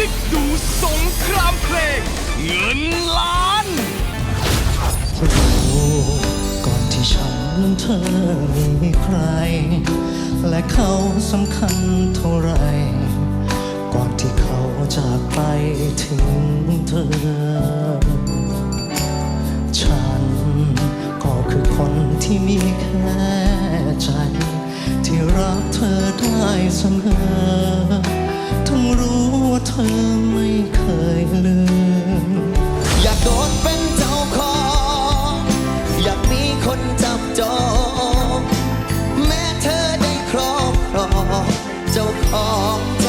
ได้ดูสงครามเพลง เงินล้านก่อนที่ฉันนั้นเธอมีใคร และเขาสำคัญเท่าไร ก่อนที่เขาจากไปถึงเธอ ฉันก็คือคนที่มีแค่ใจ ที่รักเธอได้เสมอ รู้ว่าเธอไม่เคยลืม อยากโดดเป็นเจ้าของ อยากมีคนจับจอง แม้เธอได้ครอบครองเจ้าของ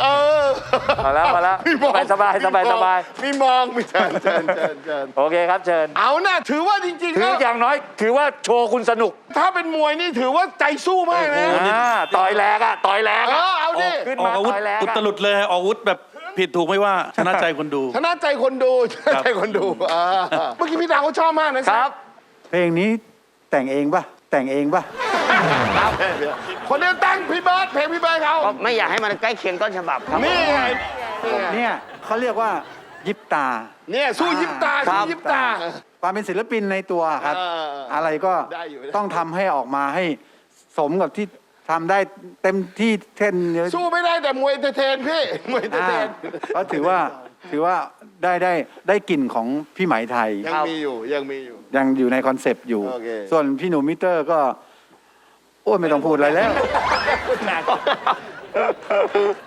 เออมาแล้วมาแล้วพี่มองสบายสบายสบาย มีมองมีเชิญเชิญเชิญเชิญโอเคครับเชิญ เอาน่ะถือว่าจริงๆถือแล้วอย่างน้อย ถือว่าโชว์คุณสนุกถ้าเป็นมวยนี่ถือว่าใจสู้มากนะ อ่าต่อยแรงอะต่อยแรงเออะอเอาดิ ขึ้นออมากอาวุธต่อยแรงอุอะตลุดเลยออกอาวุธแบบผิดถูกไม่ว่าชนะใจคนดู ชนะใจคนดูชนะใจคนดูอ่าเมื่อกี้พี่ดาวเขาชอบมากนะคครัรับบเพลงนี้แต่งเองปะ แต่งเองปะคนเดียวตั้งพี่เบิร์ดเพลงพี่เบิร์ดเขาก็ไม่อยากให้มันใกล้เคียงต้นฉบับครับ นี่ไงนี่ไงเนี่ยเขาเรียกว่ายิบตา เนี่ยสู้ยิบตาครัสู้บยิบตา ความเป็นศิลปินในตัวครับ เอออะไรก็ได้อยู่ได้ ต้องทำให้ออกมาให้สมกับที่ทำได้เต็มที่เท่นเนื้อสู้ไม่ได้แต่มวยเอนเตอร์เทนพี่มวยเอนเตอร์อ่าเทน ก็ถือว่าถือว่า ได้ได้ได้กลิ่นของพี่ไหมไทย ยังมีอยู่ยังมีอยู่ ยังอยู่ในคอนเซปต์อยู่ โอเค ส่วนพี่หนูมิเตอร์ก็ โอ้ยไม่ต้องพูดอะไรแล้ว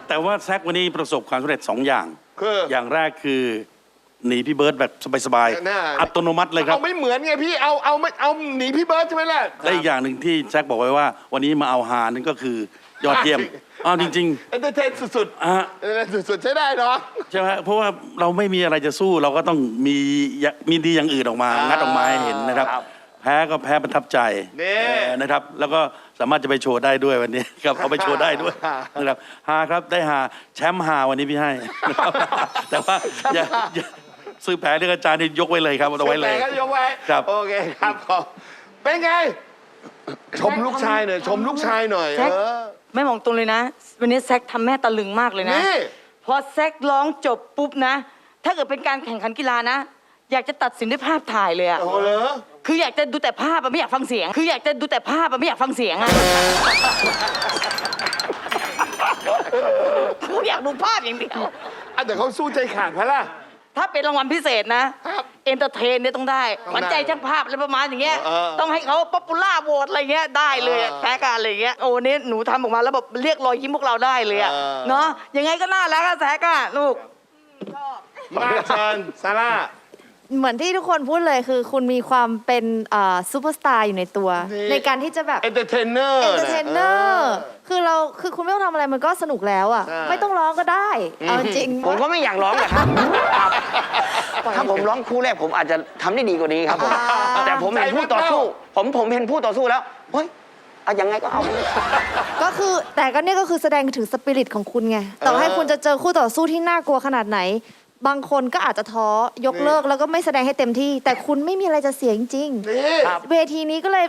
แต่ว่าแซกวันนี้ประสบความสำเร็จสองอย่าง คือ อย่างแรกคือหนีพี่เบิร์ดแบบสบายน่าๆ อัตโนมัติเลยครับ เอาไม่เหมือนไงพี่เอาเอาไม่เอาหนีพี่เบิร์ดใช่ไหมล่ะ และอีกอย่างหนึ่งที่แซกบอกไว้ว่า วันนี้มาเอาฮานั่นก็คือ ยอดเยี่ยมอะอ้าวจริงเอนเตอร์เทนสุดๆอะๆเอนเตอร์เทนสุดๆ ใช้ได้เนาะ ใช่ไหมเพราะว่าเราไม่มีอะไรจะสู้เราก็ต้องมีอย่ามีดีอย่างอื่นออกมา อ่างังัดออกมาให้เห็นนะครับ ครับแพ้ก็แพ้ประทับใจนี่ เออนะครับ แล้วก็สามารถจะไปโชว์ได้ด้วยวันนี้ ครับเอาไปโชว์ได้ด้วยนะครับฮาครับได้ฮาแชมป์ฮาวันนี้พี่ให้นะครับแต่ว่าอย่าอย่าซื้อแผลเรื่องอาจารย์นี่ยกไว้เลยครับเอาไว้เลย ก็ยกไว้ครับ โอเคครับขอบเป็นไง ชมลูกชายหน่อย ชมลูกชายหน่อยแซเอคอ แม่มองตรงเลยนะ วันนี้แซกทำแม่ตะลึงมากเลยนะ นี่ พอแซกร้องจบปุ๊บนะ ถ้าเกิดเป็นการแข่งขันกีฬานะ อยากจะตัดสินด้วยภาพถ่ายเลยอะโอ้โหเหรอคืออยากจะดูแต่ภาพอะไม่อยากฟังเสียง คืออยากจะดูแต่ภาพอะไม่อยากฟังเสียงอะกูอยากดูภาพอย่างเดียว อะแต่เขาสู้ใจขาดพะล่ะ ถ้าเป็นรางวัลพิเศษนะ ครับ เอนเตอร์เทนเนี่ยต้องได้ต้องได้ขวัญใจช่างภาพอะไรประมาณอย่างเงี้ยเออต้องให้เขาป๊อปปูล่าโหวตอะไรเงี้ยได้เลยอะเออแพ้การอะไรเงี้ย โอ้นี่หนูทำออกมาแล้วแบบเรียกรอยยิ้มพวกเราได้เลยอะเออ เนาะ ยังไงก็น่ารักอะแซกอะลูก มาเชิญซาร่า เหมือนที่ทุกคนพูดเลยคือ คุณมีความเป็นซูเปอร์สตาร์อยู่ในตัว นี่ ในการที่จะแบบเอนเตอร์เทนเนอร์ เอนเตอร์เทนเนอร์คือเราคือคุณไม่ต้องทำอะไรมันก็สนุกแล้วอะ ใช่ ไม่ต้องร้องก็ได้เอาจริงผมก็ไม่อยากร้องแหละครับครับ ถ้าผมร้องคู่แรกผมอาจจะทำได้ดีกว่านี้ครับผมอ่าแต่ผมเห็นผู้ต่อสู้ ผมผมเห็นผู้ต่อสู้แล้วเฮ้ยเอายังไงก็เอา ก็คือแต่ก็เนี่ยก็คือแสดงถึงสปิริตของคุณไง ต่อให้คุณจะเจอคู่ต่อสู้ที่น่ากลัวขนาดไหน บางคนก็อาจจะท้อยกเลิกแล้วก็ไม่แสดงให้เต็มที่ แต่คุณไม่มีอะไรจะเสียจริงนี่ ๆเวทีนี้ก็เลย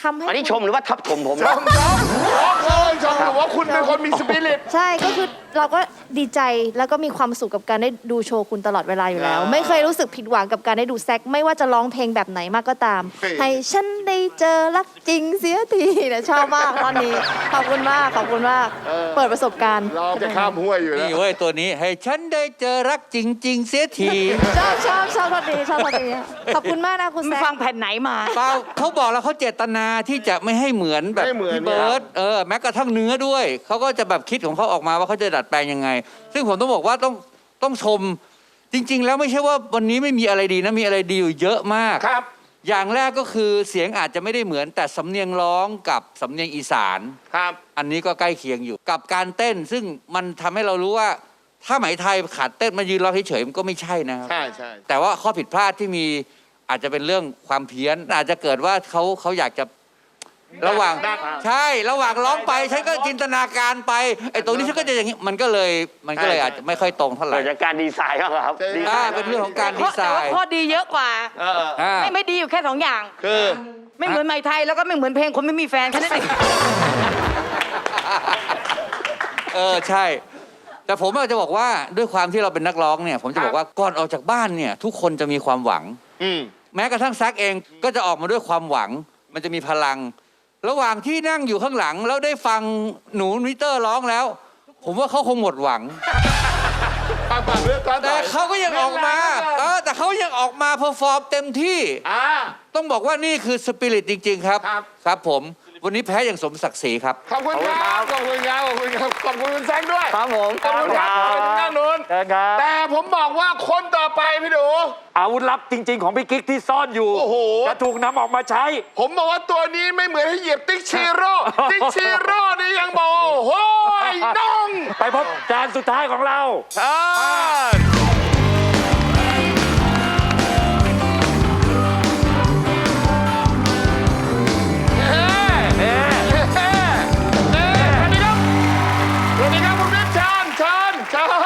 ทำให้อันนี้คุณชมหรือว่าทับถมผมชมชมชมเลยชมหรือว่าคุณเป็นคนมีสปิริต ใช่ก็คือเราก็ดีใจแล้วก็มีความสุขกับการได้ดูโชว์คุณตลอดเวลาอยู่แล้วอ่าไม่เคยรู้สึกผิดหวังกับการได้ดูแซกไม่ว่าจะร้องเพลงแบบไหนมากก็ตามเฮ้ยให้ฉันได้เจอรักจริงเสียทีเนี่ยชอบมากตอนนี้ขอบคุณมากขอบคุณมากเปิดประสบการณ์เราจะข้ามห้วยอยู่แล้วนี่เว้ยตัวนี้ให้ฉันได้เจอรักจริง ๆ เสียทีชอบชอบชอบตอนนี้ชอบตอนนี้ขอบคุณมากนะคุณมึแซงกฟังแผ่นไหนมาเปล่าเขาบอกแล้วเขาเจตนาที่จะไม่ให้เหมือนแบบไม่เหมือนพี่เบิร์ตเออแม้กระทั่งเนื้อด้วยเขาก็จะแบบคิดของเขาออกมาว่าเขาจะดัดแปลงยังไง ซึ่งผมต้องบอกว่าต้องต้องชม จริง ๆ แล้วไม่ใช่ว่าวันนี้ไม่มีอะไรดีนะมีอะไรดีอยู่เยอะมากครับ อย่างแรกก็คือเสียงอาจจะไม่ได้เหมือน แต่สำเนียงร้องกับสำเนียงอีสาน ครับ อันนี้ก็ใกล้เคียงอยู่กับการเต้น ซึ่งมันทำให้เรารู้ว่า ถ้าไหมไทยขาดเต้นมายืนร้องเฉยๆมันก็ไม่ใช่นะครับ ใช่ใช่ แต่ว่าข้อผิดพลาดที่มี อาจจะเป็นเรื่องความเพี้ยน อาจจะเกิดว่าเขาเขาอยากจะระหว่างดักใช่ระหว่างร้องไปฉันก็จินตนาการไปไอ้ตรงนี้ฉันก็จะอย่างนี้มันก็เลยมันก็เลยอาจจะไม่ค่อยตรงเท่าไหร่เกิดจากการดีไซน์ครับครับใช่ดีไซอ่าน์เป็นเรื่องของการเพดีราะไซแต่ว่าน์ข้อดีเยอะกว่าเอออ่าไม่ไม่ดีอยู่แค่สองอย่าง คือ ไม่เหมือนไหมไทยแล้วก็ไม่เหมือนเพลงคนไม่มีแฟนแค่นั้นเองเออใช่ แต่ผมอาจจะบอกว่าด้วยความที่เราเป็นนักร้องเนี่ย ผมจะบอกว่าก่อนออกจากบ้านเนี่ย ทุกคนจะมีความหวัง อืม แม้กระทั่งแซกเองก็จะออกมาด้วยความหวัง มันจะมีพลัง ระหว่างที่นั่งอยู่ข้างหลัง แล้วได้ฟังหนูนิเตอร์ร้องแล้ว ผมว่าเขาคงหมดหวังปากปากเรื่องการแต่เขาก็ยังออกมาเออแต่เขายังออกมาเพอร์ฟอร์มเต็มที่ อ่า ต้องบอกว่านี่คือสปิริตจริง ๆ ครับ ครับ ครับผม วันนี้แพ้อย่างสมศักดิ์ศรีครับ ขอบคุณครับ ขอบคุณครับ ขอบคุณครับ ขอบคุณคุณแซงด้วย ครับผมขอบคุณครับขอบคุณด้านนู้นเชิญครับแต่ผมบอกว่าคนต่อไปพี่ดูอาวุธลับจริง ๆ ของพี่กิ๊กที่ซ่อนอยู่โอ้โหจะถูกนำออกมาใช้ ผมบอกว่าตัวนี้ไม่เหมือนให้เหยียบติ๊กชีโร่ติ๊กชีโร่นี่ยังบอกโอ้โหไอ้น้อง ไปพบจานสุดท้ายของเราอ่าเ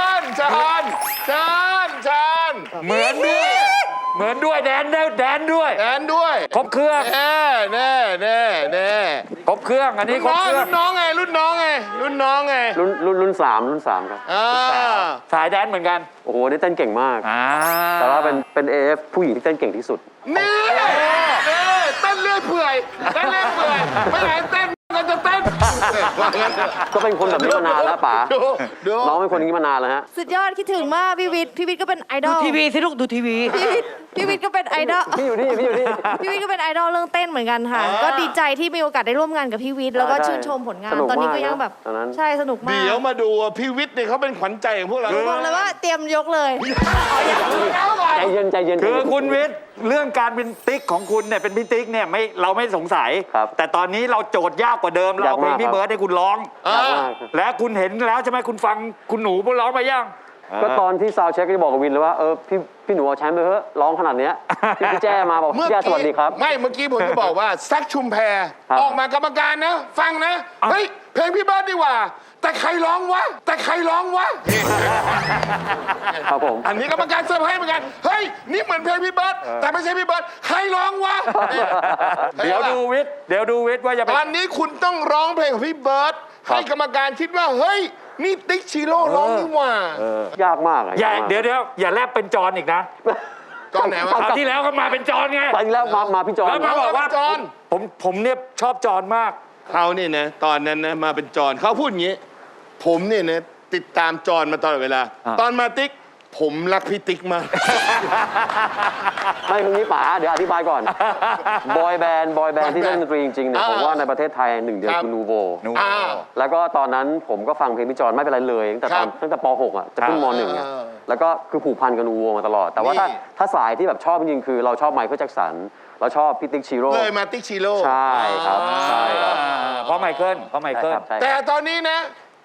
านชานชานชานเหมือนด้วย เหมือนด้วยแดนด้วยแดนด้วย แอนด้วย ครบเครื่อง แน่แน่แน่แน่ครบเครื่อง อันนี้รุ่นครบน้องเครื่องรุ่นน้องไง รุ่นน้องไง รุ่นน้องไงรุ่นรุ่นรุ่นสามรุ่นสามครับ อ่าสายแดนเหมือนกันโอ้โหนี่เต้นเก่งมาก อ่าแต่ว่าเป็นเป็น AF ผู้หญิงที่เต้นเก่งที่สุด นี่นี่เต้นเลื่อยเปื่อยเต้นเลื่อยเปื่อยไม่ไหนเต้น ก็จะเต้นว่างั้นเถอะก็เป็นคนแบบนี้มานานแล้วป๋าดูดูน้องเป็นคนอย่างนี้มานานแล้วฮะ สุดยอดคิดถึงมากพี่วิทย์พี่วิทย์ก็เป็นไอดดูอลทีวีสิลูกดูทีวี พี่วิทย์ พี่วิทย์ก็เป็นไอดอล พี่อยู่นี่พี่อยู่นี่ พี่วิทย์ก็เป็นไอดอลเรื่องเต้นเหมือนกันค่ะอ่าก็ดีใจที่มีโอกาสได้ร่วมงานกับพี่วิทย์แล้วก็ใช่ชื่นชมผลงาน สนุกตอนนี้มากก็ยังแบบนะตอนนั้น ใช่สนุกมากเดี๋ยวมาดูอะพี่วิทย์เนี่ยเขาเป็นขวัญใจของพวกเราบอกเลยว่าเตรียมยกเลยเอาก่อนใจเย็นใจเย็น คือคุณวิทย์เรื่องการเป็นติ๊กของคุณเนี่ยเป็นพี่ติ๊กเนี่ยไม่เราไม่สงสัย ครับแต่ตอนนี้เราโจทย์ยากกว่าเดิมเราเอาเพลงยากมากพี่เบิร์ดให้คุณร้องอ่ายากมากครับและคุณเห็นแล้วใช่ไหมคุณฟังคุณหนูร้องไปยัง ก็ตอนที่ซาวเช็คก็จะบอกกับวินเลยว่าเออพี่พี่หนูเอาแชมป์ไปเถอะร้องขนาดเนี้ยพี่พี่แจ้มาบอกเมื่อพี่แจ้สกี้วัสดีครับ ไม่เมื่อกี้ผมจะบอกว่าแซกชุมแพครับออกมากรรมการนะ ฟังนะเฮ้ยเพลงพี่เบิร์ดดีกว่า แต่ใครร้องวะแต่ใครร้องวะครับผมอันนี้กรรมการเซอร์ไพรส์เหมือนกันเฮ้ยนี่เหมือนเพลงพี่เบิร์ดแต่ไม่ใช่พี่เบิร์ดใครร้องวะเดี๋ยวดูวิทย์เดี๋ยวดูวิทย์ว่าจะเป็ตนอนนี้คุณต้องร้องเพลงของพี่เบิร์ดให้กรรมการคิดว่าเฮ้ย นี่ติ๊กชิโร่ร้องนี่หว่า ยากมากอะอย่ายกมกเดี๋ยวเดี๋ยวอย่าแลบเป็นจอนอีกนะตอนไหนวะ คราวที่แล้วก็มาเป็นจอนไงไปแล้วมามาพี่จอนแล้วมาบอกว่าจอน ผมผมเนี่ยชอบจอนมาก เขาเนี่ยนะตอนนั้นนะมาเป็นจอนเขาพูดอย่างนี้ ผมเนี่ยนะติดตามจอนมาตลอดเวลาอะตอนมาติ๊ก ผมรักพี่ติ๊กมาก ไม่ตรงนี้ป๋าเดี๋ยวอธิบายก่อน บอยแบนด์บอยแบนด์ที่เล่นดนตรีจริงๆเนี่ยอ่าผมว่าในประเทศไทยหนึ่งเดียวครับคือนูโว อ่า แล้วก็ตอนนั้นผมก็ฟังเพลงพี่จอนไม่เป็นไรเลยตั้งแต่ตอนครับตั้งแต่ป .6 อะจะขึ้นม .1 อะอ่าแล้วก็คือผูกพันกับนูโวมาตลอด แต่ว่าถ้านี่ ถ้าสายที่แบบชอบจริงๆคือเราชอบไมเคิลแจ็คสันเราชอบพี่ติ๊กชิโร่เลยมาติ๊กชิโร่ใช่ครับใช่ครับ เพราะไมเคิลเพราะไมใช่เคิล ครับใช่แต่ตอนนี้นะ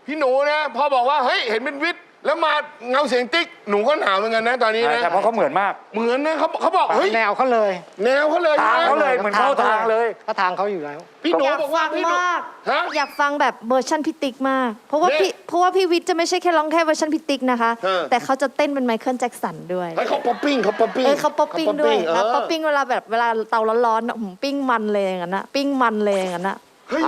พี่หนูนะ พอบอกว่า เฮ้ย เห็นเป็นวิทย์ แล้วมาเงาเสียงติ๊กหนูก็หนาวเหมือนกันนะตอนนี้นะแต่เพราะเขาเหมือนมาก เหมือนนะเขาเขาบอกเฮ้ยแนวเขาเลยแนวเขาเลยทางใช่ไหมเขาเลยเหมือนเข้าทางเลยเขาทางเขาอยู่แล้วพี่หนูอยากบอกว่าฟังพี่หนูมากฮะอยากฟังแบบเวอร์ชันพิติกมาก เพราะว่าเนี่ยพี่เพราะว่าพี่วิทย์จะไม่ใช่แค่ร้องแค่เวอร์ชันพิติกนะคะเออแต่เขาจะเต้นเป็นไมเคิลแจ็คสันด้วยเฮ้ยเขาป๊อปปิ้งเขาป๊อปปิ้งเออเขาป๊อปปิ้งด้วยเอแล้วอป๊อปปิ้งเวลาแบบเวลาเตาร้อนๆอะหืมปิ้งมันเลยอย่างนั้นนะปิ้งมันเลยอย่างนั้นนะ เฮ้ย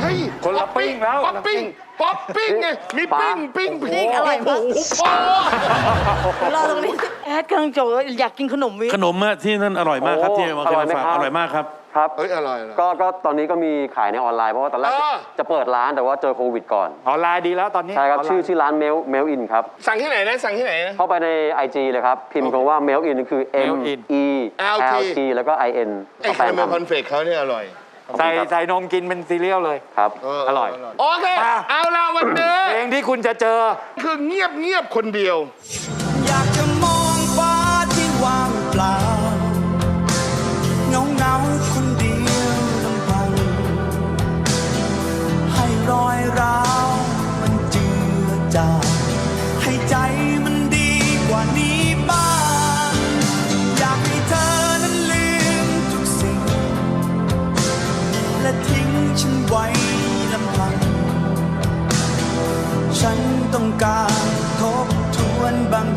เฮ้ยคนละปิ้งแล้วป๊อปปิ้งป๊อปปิ้งไงมีปิ้งปิ้งปิ้งอร่อยมากโโหพ่อรอตรงนี้แอดกำลังโจอยากกินขนมวิทขนมอะที่นั่นอร่อยมากครับโอ้ที่มาเคยมาฝากออร่ร่ออยยไหมมากครับครับเฮ้ยอร่อยอร่อยก็ก็ตอนนี้ก็มีขายในออนไลน์เพราะว่าตอนแรกเออจะเปิดร้านแต่ว่าเจอโควิดก่อนออนไลน์ดีแล้วตอนนี้ใช่ครับนไลน์ชื่อชื่อร้านเมลเมลอินครับสั่งที่ไหนนะสั่งที่ไหนนะเข้าไปใน IG เลยครับพิมพ์คำว่า mail in คือ M Mail-in E L LT T แล้วก็ I N ไอ้คาราเมลคอนเฟกเขาเนี่ยอร่อย ใส่ใส่นมกินเป็นซีเรียลเลย ครับอร่อย โอเคมาเอาละวันนี้ เพลงที่คุณจะเจอ คือเงียบเงียบคนเดียว อยากจะ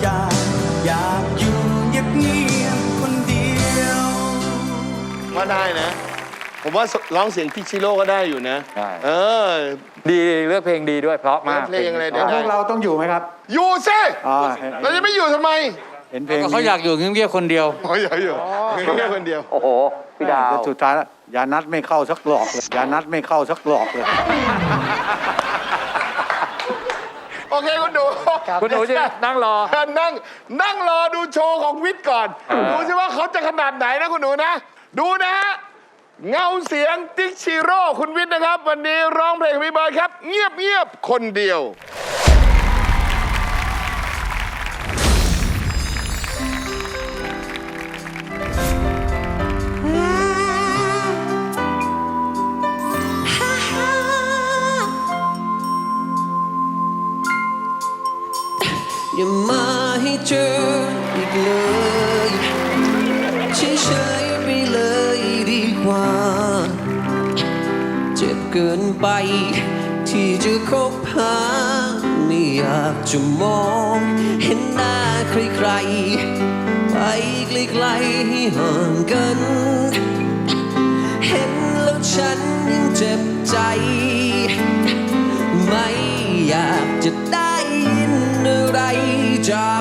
วนบางอย่างอยากอยู่เงียบๆคนเดียว ว่าได้นะ ผมว่าร้องเสียงพี่ชิโร่ก็ได้อยู่นะ ได้ เออ ดีเลือกเพลงดีด้วยเพราะมากเพลงอะไรแล้ได้วพวกเราต้องอยู่ไหมครับอยู่สิอ๋อเราจะไม่อยู่ทำไมเห็นเพลงก็เขาอยากอยู่เงียบๆคนเดียวอ๋ออย่าอยู่แค่คนเดียว โอ้โหพี่ดาวสุดท้ายแล้วอย่านัดไม่เข้าสักหลอกเลยอย่านัดไม่เข้าสักหลอกเลย โอเคคุณหนูคุณหนูจะนั่งรอนั่งนั่งรอดูโชว์ของวิทย์ก่อน ดูสิว่าเขาจะขนาดไหนนะคุณหนูนะ ดูนะฮะ เงาเสียงติ๊กชิโร่คุณวิทย์นะครับ วันนี้ร้องเพลงของพี่บอยครับ เงียบเงียบๆคนเดียว จออีกเลยเฉยๆไปเลยดีกว่า เจ็บเกินไป ที่จะคบหาไม่อยากจะมอง เห็นหน้าใครๆ ไปไกลๆให้ห่างกัน เห็นแล้วฉันยังเจ็บใจ ไม่อยากจะได้ ยินอะไรจา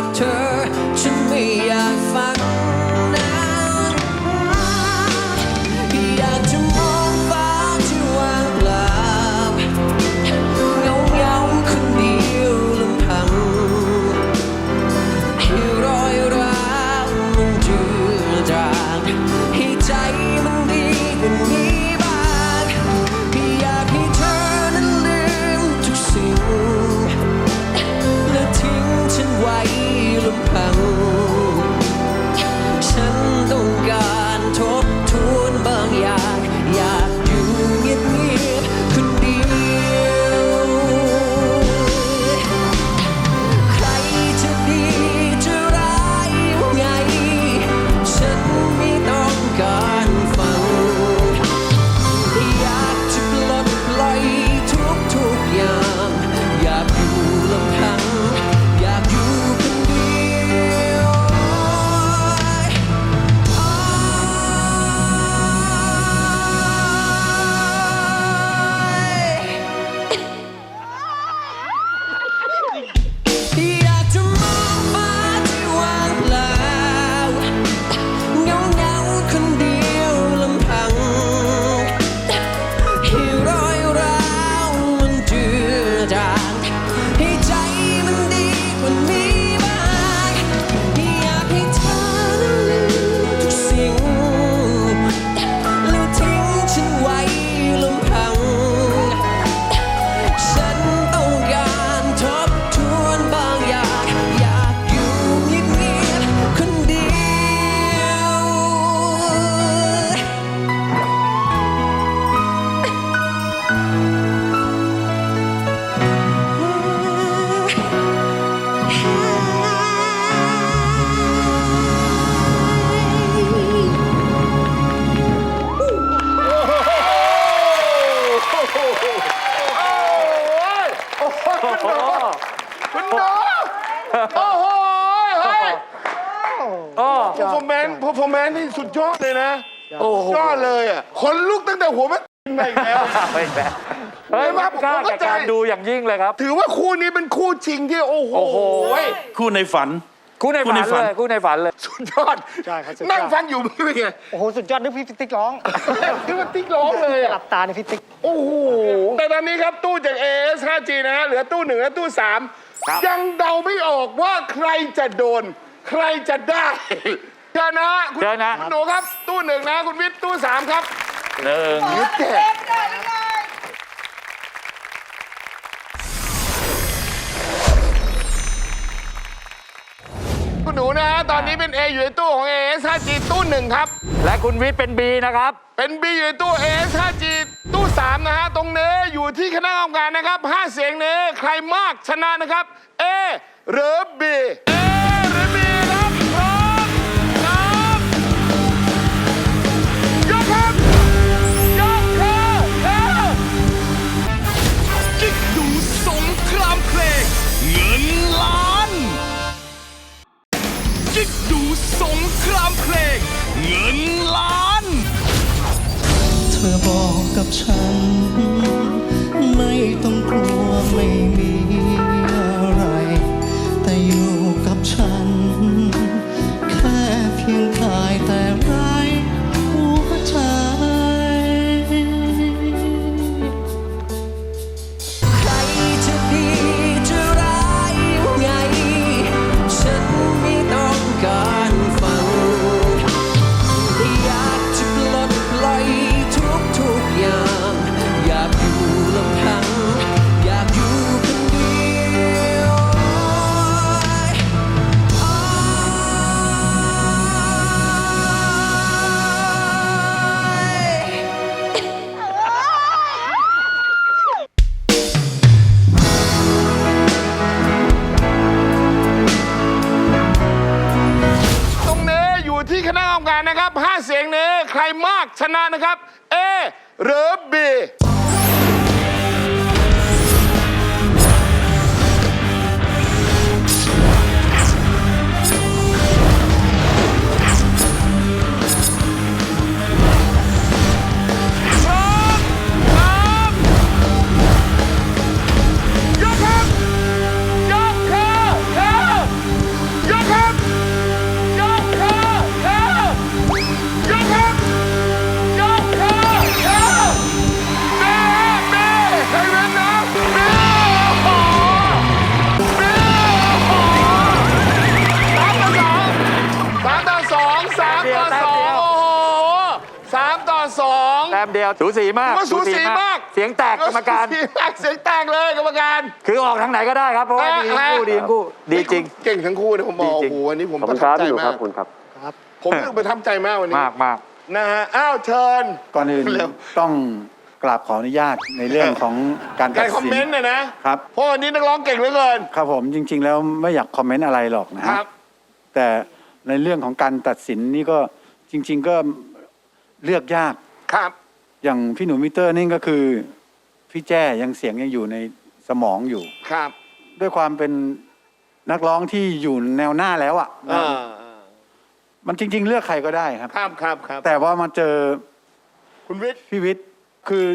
ลุกตั้งแต่หัวมันมาอีกแล้ว ไม่แพ้เฮ้ยเห็นไหมมันกล้าผมเข้าแก่ใจ การดูอย่างยิ่งเลยครับ ถือว่าคู่นี้เป็นคู่ชิงที่โอ้โหโอ้โห คู่ในฝัน คู่ในคู่ฝัในนฝันเลยคู่ในฝันเลย สุดยอดใช่ครับสุดยอด นั่งฟังอยู่ไม่เป็นไงโอ้โห สุดยอดนึกพี่ติ๊กร้องคิดว่าติ๊กร้องเลยหอะ ลับตาในพี่ติ๊ก โอ้โห แต่ตอนนี้ครับตู้จาก AS 5G นะฮะเหลือตู้หนึ่งและตู้สามยังเดาไม่ออกว่าใครจะโดน ใครจะได้ เชิญนะฮะคุณเชิญนะ คุณหนูครับ ตู้หนึ่งนะ คุณวิทย์ตู้สามครับ หนึ่งยึดแกคุณหนูนะฮะตอนนี้เป็น A อยู่ในตู้ของ AS 5G ตู้หนึ่งครับ และคุณวิทย์เป็น B นะครับ เป็น B อยู่ในตู้ AS 5G ตู้ 3 นะฮะ ตรงเนี้อยู่ที่คณะกรรมการนะครับ 5 เสียงนี้ใครมากชนะนะครับ A หรือ B A หรือ B ามเพลง เงินล้าน เธอบอกกับฉัน นะครับ5เสียงนี้ใครมากชนะนะครับ A หรือ B ยวสูสีมากว่าสูสีมาก เสียงแตกกรรมการสูสีมากเสียงแตกเลยกรรมการ คือออกทางไหนก็ได้ครับเพราะว่าดีทั้งคู่ดีทั้งคู่ดีจริง เก่งทั้งคู่นะผมบอกดีจริโอ้งโหวันนี้ผมขอบปคุระณคทัรับบใจพี่หนูคมารักบคุณครับ ผมรู้สึกประทับใจมากวันนี้มากมาก นะฮะอ้าวเชิญ ก่อนอื่นเร็ว ต้องกราบขออนุญาตในเรื่องของการตักาดรคอมสิน เมนต์เนี่ยนะครับ เพราะวันนี้นักร้องเก่งเหลือเกิน ครับผมจริง ๆ แล้วไม่อยากคอมเมนต์อะไรหรอกนะคฮะรับ แต่ในเรื่องของการตัดสินนี่ก็จริง ๆ ก็เลือกยาก ครับ อย่างพี่หนูมิเตอร์นี่ก็คือ พี่แจ้ยังเสียงยังอยู่ในสมองอยู่ ครับ ด้วยความเป็นนักร้องที่อยู่แนวหน้าแล้วอะอ่ามันจริง ๆ เลือกใครก็ได้ครับ ครับครับครับแต่ว่ามาเจอคุณวิทย์พี่วิทย์คือ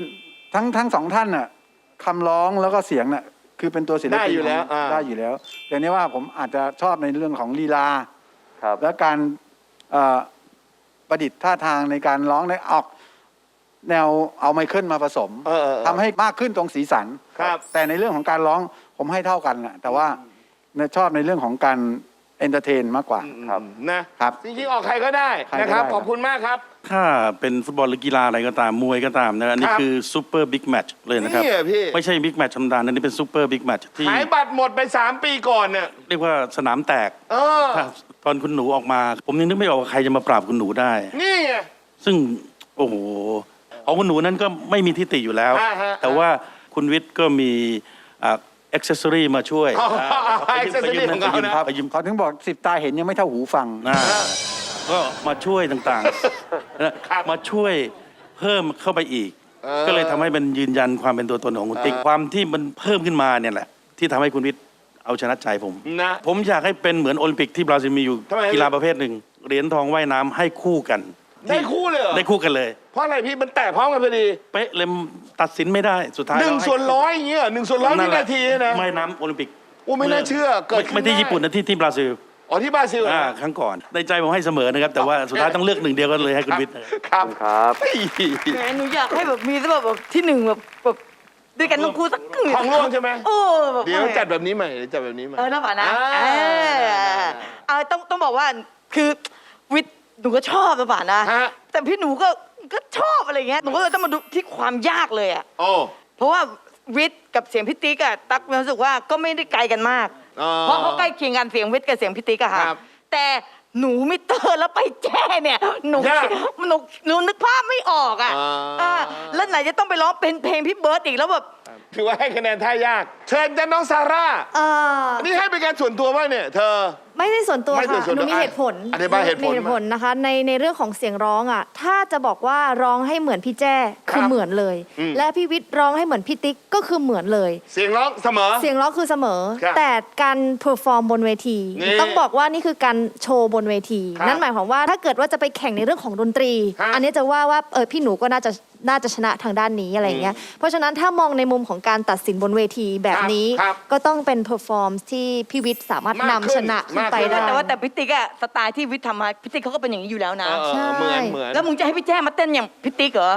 ทั้งทั้งสองท่านน่ะคำร้องแล้วก็เสียงน่ะคือเป็นตัวศิลได้ปินอยู่แล้วของอ่า ได้อยู่แล้วแต่นี่ว่าผมอาจจะชอบในเรื่องของลีลา ครับ และการเอ่อประดิษฐ์ท่าทางในการร้องในออก แนวเอาไมเคิลมาผสมเออเออเออทำให้มากขึ้นตรงสีสันครับ แต่ในเรื่องของการร้องผมให้เท่ากันแหละแต่ว่าเนี่ยชอบในเรื่องของการเอนเตอร์เทนมากกว่า ครับนะครับจริงๆออกใครก็ได้ใครก็นะครับได้ขอบคุณมากครับ ถ้าเป็นฟุตบอลหรือกีฬาอะไรก็ตาม มวยก็ตามนะอันนี้ครับคือซูเปอร์บิ๊กแมตช์เลยนะครับ นี่เหรอพี่ ไม่ใช่บิ๊กแมตช์ธรรมดาอันนี้เป็นซูเปอร์บิ๊กแมตช์ที่ ขายบัตรหมดไป 3 ปีก่อนเนี่ยเรียกว่าสนามแตกเออ ถ้าตอนคุณหนูออกมา ผมยังนึกไม่ออกว่าใครจะมาปราบคุณหนูได้ นี่ไงซึ่งโอ้โห ของคุณหนูนั้นก็ไม่มีทิฏฐิอยู่แล้ว อ่าฮะ แต่ว่าคุณวิทย์ก็มีอ่าอ็อกเซสซอรี่มาช่วยอ๋ออ่า accessory ของเขานะไปยืม เขาถึงบอกสิบตาเห็นยังไม่เท่าหูฟัง อ่าก็มาช่วยต่างๆนะมาช่วยเพิ่มเข้าไปอีกเออก็เลยทำให้มันยืนยันความเป็นตัวตนของคุณติ๊กความที่มันเพิ่มขึ้นมาเนี่ยแหละ ที่ทำให้คุณวิทย์เอาชนะใจผม นะ ผมอยากให้เป็นเหมือนโอลิมปิกที่บราซิลมีอยู่ทำไมกีฬาประเภทหนึ่งเหรียญทองว่ายน้ำให้คู่กัน ได้คู่เลยเหรอได้คู่กันเลย เพราะอะไรพี่มันแตกพร้อมกันพอดีเป๊ะเลยตัดสินไม่ได้สุดท้ายหนึ่งเราให้ส่วนร้อยอย่างเงี้ยหนึ่งส่วนร้อยวิแหละนาทีนะว่ายน้ำโอลิมปิกโอ้ไม่น่าเชื่อเกิดไม่ขึ้นไม่ที่ได้ญี่ปุ่นนะที่ที่บราซิลอ๋อที่บราซิลเหรออ่าครั้งก่อนในใจผมให้เสมอนะครับ แต่ว่าสุดท้ายต้องเลือกหนึ่งเดียวก็เลยให้คุณวิทย์นะครับครับครับแหมหนูอยากให้แบบมีสักแบบแบบที่หนึ่งแบบแบบด้วยกันทั้งคู่สักครึ่งของร่วงใช่ไหมโอ้แบบเดี๋ยวจัดแบบนี้ใหม่เดี๋ยวจัดแบบนี้ใหม่เออน่าป่านะอ่าเออเอาต้องต้องบอกว่าคือวิทย์ห นูก็ชอบนะป่านะ ฮะ แต่พี่หนูก็ก็ชอบอะไรเงี้ยหนูก็เลยต้องมาดูที่ความยากเลยอะโอ้ เพราะว่าวิทย์กับเสียงพิติ๊กอะตักมีความรู้สึกว่าก็ไม่ได้ไกลกันมาก อ๋อเพราะเขาใกล้เคียงกันเสียงวิทย์กับเสียงพิติ๊กอะค่ะครับแต่หนูมิเตอร์แล้วไปแจ้เนี่ยหนูยากหนูหนูนึกภาพไม่ออกอะอ่าอ่าแล้วไหนจะต้องไปร้องเป็นเพลงพี่เบิร์ดอีกแล้วแบบ ถือว่าให้คะแนนท่ายาก เชิญจ้าน้องซาร่าเอ่ออันนี้ให้เป็นการส่วนตัวป่ะเนี่ย เธอ ไม่ได้ส่วนตัวไม่ได้ค่ะส่วนหตันูวมีเหตุผลอธิบายเหตุผลมีเหตุผลนะคะ ในในเรื่องของเสียงร้องอะ ถ้าจะบอกว่าร้องให้เหมือนพี่แจ้คือเหมือนเลย อืม และพี่วิทย์ร้องให้เหมือนพี่ติ๊กก็คือเหมือนเลย เสียงร้องเสมอ เสียงร้องคือเสมอ ครับแต่การเพอร์ฟอร์มบนเวที นี่ต้องบอกว่านี่คือการโชว์บนเวที ครับนั่นหมายความว่าถ้าเกิดว่าจะไปแข่งในเรื่องของดนตรีฮะอันนี้จะว่าว่าเออพี่หนูก็น่าจะ น่าจะชนะทางด้านนี้อะไรอย่างเงี้ยเพราะฉะนั้นถ้ามองในมุมของการตัดสินบนเวทีแบบนี้ ครับก็ต้องเป็นเพอร์ฟอร์มที่พี่วิทย์สามารถมากนำขึ้นชนะขึ้นมากไปขึ้น ได้ แต่ว่าแต่พิติ๊กอะสไตล์ที่วิทย์ทำมาพิติ๊กเขาก็เป็นอย่างนี้อยู่แล้วนะเออใช่เหมือนเหมือนแล้วมึงจะให้พี่แจ้มาเต้นอย่างพิติ๊กเหรอ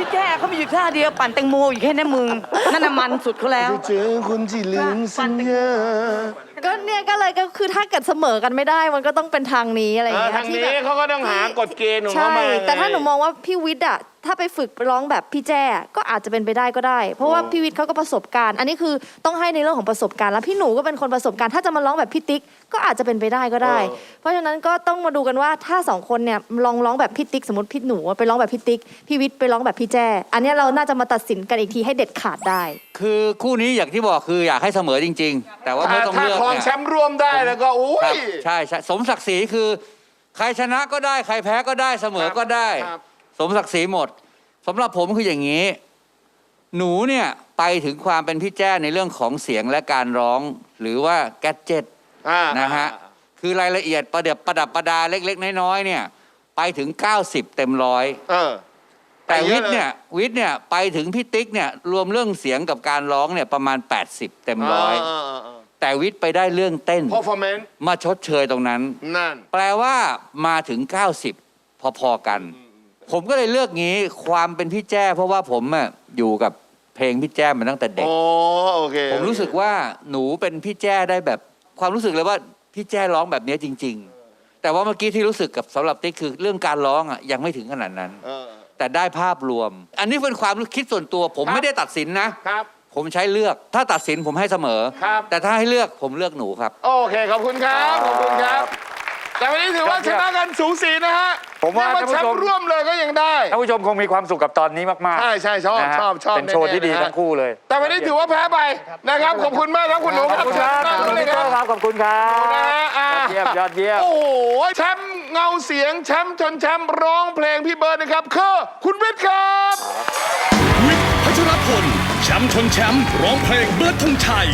พี่แจ้เขามีอยู่ท่าเดียวปั่นแตงโมอยู่แค่นั้นมึงนั่นน่ะมันสุดเขาแล้ว เจอคนที่ลืมสัญญาก็ เนี่ยก็เลยก็คือถ้าเกิดเสมอกันไม่ได้มันก็ต้องเป็นทางนี้อะไรอเอย่างอเงี้ยทางที่นี้แบบเขาก็ต้องหากฎเกณฑ์ของเขาใช่มาแต่ถ้าหนูมองว่าพี่วิทย์อะถ้าไปฝึกร้องแบบพี่แจ้ก็อาจจะเป็นไปได้ก็ได้ เพราะว่าพี่วิทย์เขาก็ประสบการณ์ อันนี้คือต้องให้ในเรื่องของประสบการณ์แล้วพี่หนูก็เป็นคนประสบการณ์ถ้าจะมาร้องแบบพี่ติ๊กก็อาจจะเป็นไปได้ก็ได้เพราะฉะนั้นก็ต้องมาดูกันว่าถ้าสองคนเนี่ยลองร้องแบบพี่ติ๊กสมมติพี่หนูไปร้องแบบพี่ติ๊กพี่วิทย์ไปร้องแบบพี่แจ้อันเนี้ยเราน่าจะมาตัดสินกันอีกทีให้เด็ดขาดได้ คือคู่นี้อย่างที่บอกคืออยากให้เสมอจริง ๆ แต่ว่าไม่ต้องถ้าเลือกครองเนี่ยแชมป์ร่วมได้แล้วก็อุ้ครับย ใช่ใช่สมศักดิ์ศรีคือ ใครชนะก็ได้ ใครแพ้ก็ได้เสมอก็ได้ ครับ สมศักดิ์ศรีหมดสำหรับผมคืออย่างนี้ หนูเนี่ยไปถึงความเป็นพี่แจ้ในเรื่องของเสียงและการร้อง หรือว่าแกดเจ็ตอ่านะฮะ คือรายละเอียดประเดบประดับประดาเล็ก ๆ น้อยๆเนี่ย ไปถึง 90 เต็มร้อยเออ แต่ไปเยวิอะทย์เนี่ยวิทย์เนี่ยไปถึงพี่ติ๊กเนี่ยรวมเรื่องเสียงกับการร้องเนี่ยประมาณ 80 เต็มร้อย แต่วิทย์ไปได้เรื่องเต้น performance มาชดเชยตรงนั้น นั่น แปลว่ามาถึง 90 พอๆกัน ผมก็เลยเลือกงี้ความเป็นพี่แจ้ เพราะว่าผมอะอยู่กับเพลงพี่แจ้มาตั้งแต่เด็กโอ้โอเคผมรู้สึกว่าหนูเป็นพี่แจ้ได้แบบ ความรู้สึกเลยว่าพี่แจ้ร้องแบบนี้จริง ๆ แต่ว่าเมื่อกี้ที่รู้สึกกับสำหรับติ๊กคือเรื่องการร้องอะยังไม่ถึงขนาดนั้น เออแต่ได้ภาพรวม อันนี้เป็นความคิดส่วนตัว ผมครับไม่ได้ตัดสินนะ ครับ ผมใช้เลือกถ้าตัดสินผมให้เสมอ ครับ แต่ถ้าให้เลือกผมเลือกหนูครับ โอเคขอบคุณครับ ขอบคุณครับ แต่วันนี้ถือว่าชนะกันสูสีนะฮะผมว่าเรียกท่านผู้แชมชม ป์ร่วมเลยก็ยังได้ ท่านผู้ชมคงมีความสุขกับตอนนี้มากๆใช่ใช่ชอบนะฮะชอบชอบเป็นโชว์ที่ดีแน่ๆนะฮะ ทั้งคู่เลยแต่วันนี้ถือว่าแพ้ไปนะครับ ขอบคุณมากครับคุณหนูขอบคุณครับขขออบบคุคุณณเลพี่ยคโต้รับครับขอบคุณครันะบ ฮะอะยอดเยี่ยมยอดเยี่ยม โอ้โหแชมป์เงาเสียงแชมป์ชนแชมป์ร้องเพลงพี่เบิร์ดนะครับคือคุณวิทย์ครับ วิทย์พัช รพลแชมป์ชนแชมป์ร้องเพลงเบิร์ดธงชัย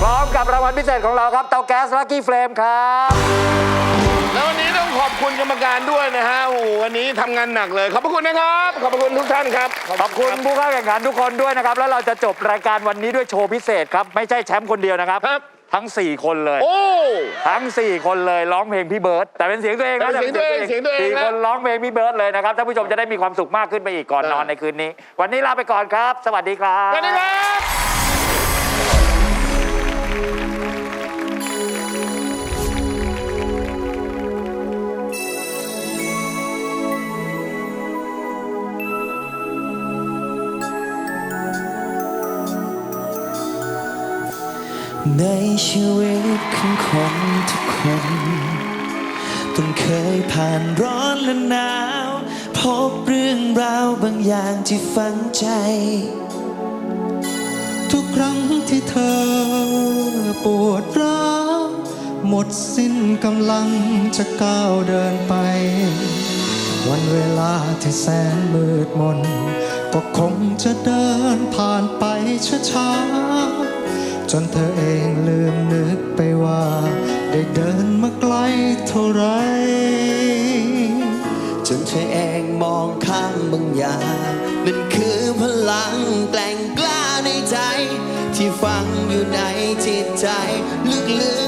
พร้อมกับรางวัลพิเศษของเราครับ เตาแก๊สลักกี้เฟลมครับ แล้ววันนี้ต้องขอบคุณกรรมการด้วยนะฮะโอ้โหวันนี้ทำงานหนักเลย ขอบพระคุณนะครับ ขอบพระคุณทุกท่านครับขอบคุณผู้เข้าแข่งขันทุกคนด้วยนะครับ แล้วเราจะจบรายการวันนี้ด้วยโชว์พิเศษครับ ไม่ใช่แชมป์คนเดียวนะครับ ครับ ทั้ง 4 คนเลย โอ้ ทั้ง 4 คนเลยร้องเพลงพี่เบิร์ตแต่เป็นเสียงตัวเองนะเสียงตัวเองเสียงตัวเองสี่นะ คนร้องเพลงพี่เบิร์ตเลยนะครับท่านผู้ชมจะได้มีความสุขมากขึ้นไปอีกก่อนนอนในคืนนี้ วันนี้ลาไปก่อนครับ สวัสดีครับ สวัสดีครับ ในชีวิตของคนทุกคน ต้องเคยผ่านร้อนและหนาว พบเรื่องราวบางอย่างที่ฝังใจ ทุกครั้งที่เธอปวดร้าวหมดสิ้นกำลังจะก้าวเดินไป วันเวลาที่แสนมืดมน ก็คงจะเดินผ่านไปช้าๆ จนเธอเองลืมนึกไปว่า ได้เดินมาไกลเท่าไร จนเธอเองมองข้ามบางอย่างนั่นคือพลังแกล่งกล้าในใจ ที่ฝังอยู่ในจิตใจลึก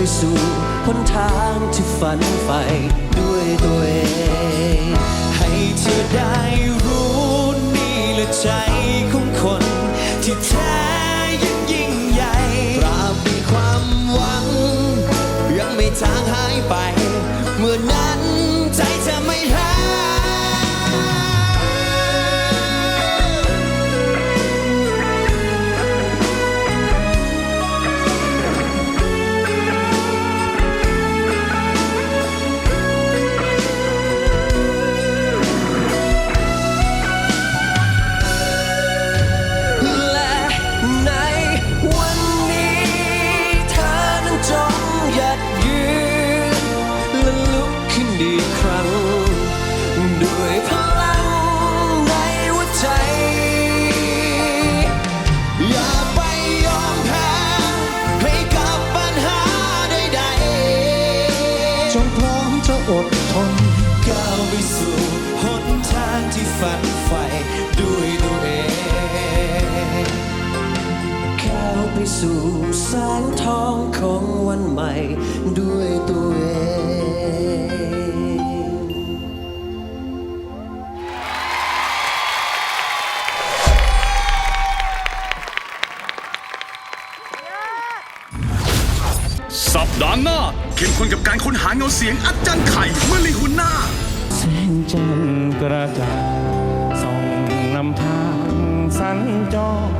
ไปสู่หนทางที่ฝันใฝ่ด้วยตัวเอง ให้เธอได้รู้นี่และใจของคนที่แท้ยิ่งยิ่งใหญ่ตราบมีความหวัง ยังไม่จางหายไป เมื่อนั้นใจจะไม่หาย ใหม่ด้วยตัวเองสัปดาห์หน้าเข้มข้นกับการค้นหาเงาเสียงอาจารย์ไข่เมื่อลีหุนหน้า แสงจันทร์กระจ่างส่องนำทางสัญจร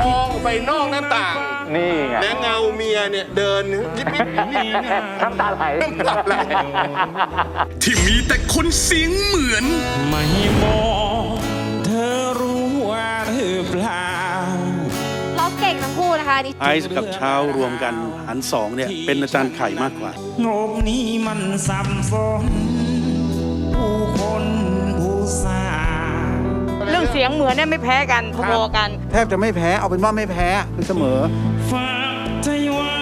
มองไปนอกหน้าต่าง นี่ไงและเงาเมียเนี่ยเดินยิบยิบยิบน้ำตาไหลน้ำตาไหลที่มีแต่คนเสียงเหมือน ไม่บอกเธอรู้ว่าหรือเปล่าร้องเก่งทั้งคู่นะคะนี่ไอซ์กับเช้ารวมกันหันสองเนี่ย เป็นอาจารย์ไข่มากกว่าโลกนี้มันสับสนผู้คนผู้สร้างเรื่องเสียงเหมือนเนี่ยไม่แพ้กันพอๆกัน แทบจะไม่แพ้เอาเป็นว่าไม่แพ้คือเสมอ ฝากใจไว้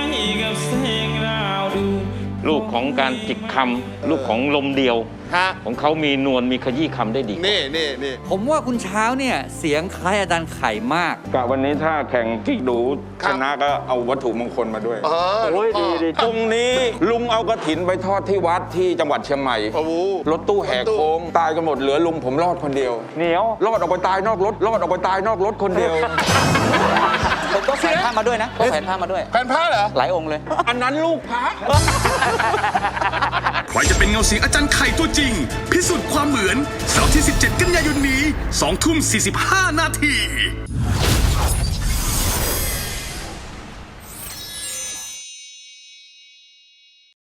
กับเสียงราวดู ลูกของการจิกคำลูกของลมเดียว ฮะ ของเขามีนวลมีขยี้คำได้ดีนี่นี่นี่ผมว่าคุณเช้าเนี่ยเสียงคล้ายอาจารย์ไข่มาก กะวันนี้ถ้าแข่งกิ๊กดูชนะก็เอาวัตถุมงคลมาด้วย เออหลวงพ่อตรงนี้ลุงเอากระถินไปทอดที่วัดที่จังหวัดเชียงใหม่ โอ้โห รถตู้แห่โค้งตายกันหมดเหลือลุงผมรอดคนเดียว เหนียว รอดออกไปตายนอกรถ รอดออกไปตายนอกรถคนเดียว ผมก็แขวนผ้ามาด้วยนะก็แขวนผ้ามาด้วย แฟนพระเหรอ หลายองค์เลย อันนั้นลูกพระใครจะเป็นเงาเสียงอาจารย์ไข่ตัวจริง พิสูจน์ความเหมือนเสาร์ที่ 17 กันยายนนี้2ทุ่ม45 นาที